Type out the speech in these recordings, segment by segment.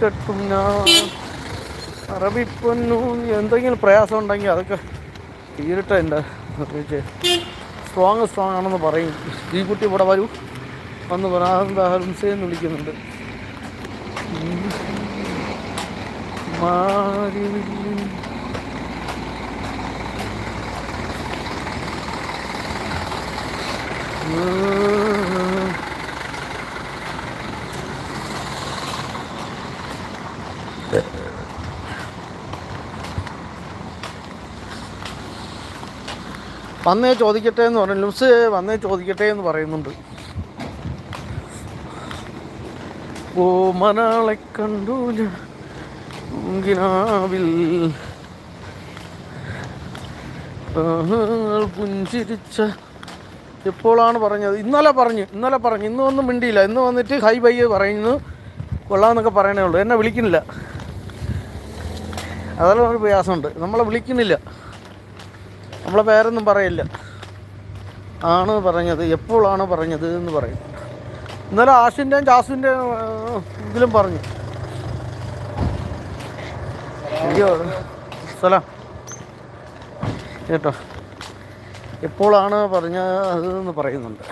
കെട്ടും അറബി പൊന്നു എന്തെങ്കിലും പ്രയാസം ഉണ്ടെങ്കിൽ അതൊക്കെ തീരട്ടെ എന്റെ സ്ട്രോങ് സ്ട്രോങ് ആണെന്ന് പറയും ഈ കുട്ടി ഇവിടെ വരൂ വന്ന് പറഞ്ഞു വിളിക്കുന്നുണ്ട്. മാറി. വന്നേ ചോദിക്കട്ടെ എന്ന് പറഞ്ഞു ലുസ് വന്നേ ചോദിക്കട്ടെ എന്ന് പറയുന്നുണ്ട്. ഓ മനാളെ കണ്ടു പൂങ്കിനാവിൽ പുഞ്ചിരിച്ച. എപ്പോഴാണ് പറഞ്ഞത്? ഇന്നലെ പറഞ്ഞു ഇന്നലെ പറഞ്ഞു. ഇന്ന് ഒന്നും മിണ്ടിയില്ല. ഇന്ന് വന്നിട്ട് ഹൈ ബൈ പറയുന്നു. കൊള്ളാമെന്നൊക്കെ പറയണേ ഉള്ളൂ. എന്നെ വിളിക്കുന്നില്ല. അതെല്ലാം ഒരു പ്രയാസമുണ്ട്. നമ്മളെ വിളിക്കുന്നില്ല. നമ്മളെ പേരൊന്നും പറയില്ല. ആണ് പറഞ്ഞത്. എപ്പോഴാണ് പറഞ്ഞത് എന്ന് പറയും. ഇന്നലെ ആഷിന്റെയും ജാസുവിന്റെയും ഇതിലും പറഞ്ഞു. അയ്യോ സ്ഥലം കേട്ടോ. എപ്പോഴാണ് പറഞ്ഞത് എന്ന് പറയുന്നുണ്ട്.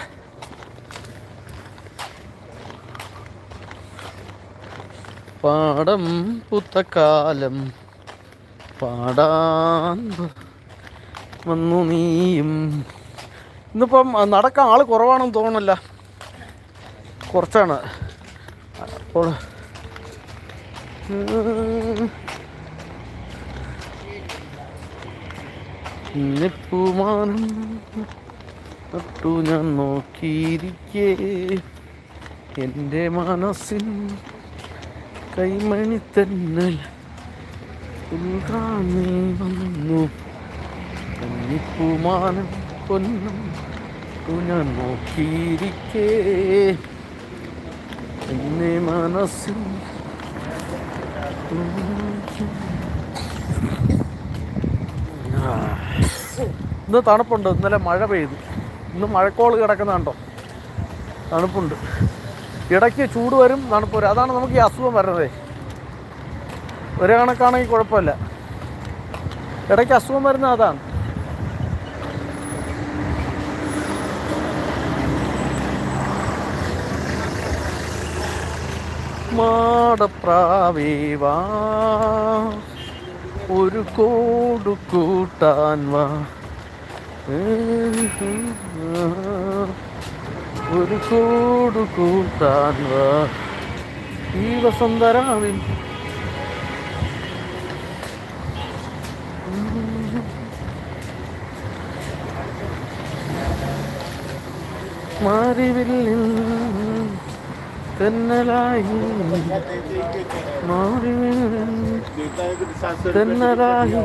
പാടം പുത്തക്കാലം പാടാൻ വന്നു നീയും. ഇന്നിപ്പം നടക്കാൻ ആൾ കുറവാണെന്ന് തോന്നുന്നില്ല. കുറച്ചാണ്. അപ്പോൾ പൂമാനം തൊട്ടു ഞാൻ നോക്കിയിരിക്കേ. എന്റെ മനസ്സിൻ കൈമണി തന്നൽ നീ വന്നു. കന്നിപ്പൂമാനം പൊന്നും ഞാൻ നോക്കിയിരിക്കേ. എന്നെ മനസ്സിൽ ഇന്ന് തണുപ്പുണ്ട്. ഇന്നലെ മഴ പെയ്തു. ഇന്ന് മഴക്കോൾ കിടക്കുന്നുണ്ടോ തണുപ്പുണ്ട്. ഇടയ്ക്ക് ചൂട് വരും തണുപ്പ് വരും. അതാണ് നമുക്ക് ഈ അസുഖം വരുന്നത്. ഒരു കണക്കാണെങ്കിൽ കുഴപ്പമില്ല. ഇടയ്ക്ക് അസുഖം വരുന്നത് അതാണ്. മാടപ്രാവേവാ. ഒരു കോടു കൂട്ടാൻ വാ. ഒരു കോടു കൂട്ടാൻ വാ. ഈ വസന്തരാവിൽ മാറിവില്ലിൽ തെന്നലായി മാറി തെന്നലായി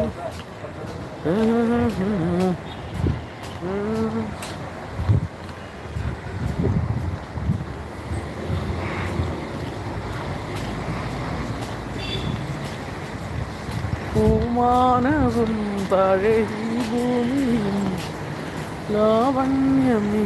പൂമാനവും താഴെ ഭൂമിയും ലാവണ്യമീ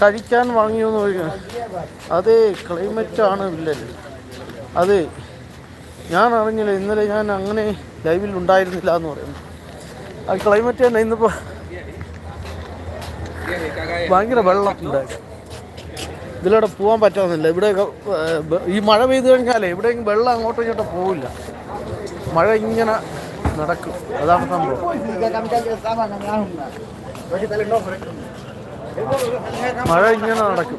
കഴിക്കാൻ വാങ്ങിയോ എന്ന് അതെ ക്ലൈമറ്റ് ആണ് വില്ലൻ. അതെ ഞാൻ അറിഞ്ഞില്ല. ഇന്നലെ ഞാൻ അങ്ങനെ ലൈവിൽ ഉണ്ടായിരുന്നില്ല എന്ന് പറയുന്നു. ആ ക്ലൈമറ്റ് തന്നെ ഇന്നിപ്പോൾ ഭയങ്കര വെള്ളം ഉണ്ട് ഇതിലൂടെ പോകാൻ പറ്റാവുന്നില്ല. ഇവിടെ ഈ മഴ പെയ്തു കഴിഞ്ഞാലേ എവിടെയെങ്കിലും വെള്ളം അങ്ങോട്ടും ഇങ്ങോട്ടും പോവില്ല. മഴ ഇങ്ങനെ നടക്കും. അതാണ് സംഭവം. മഴ ഇങ്ങനെ നടക്കും.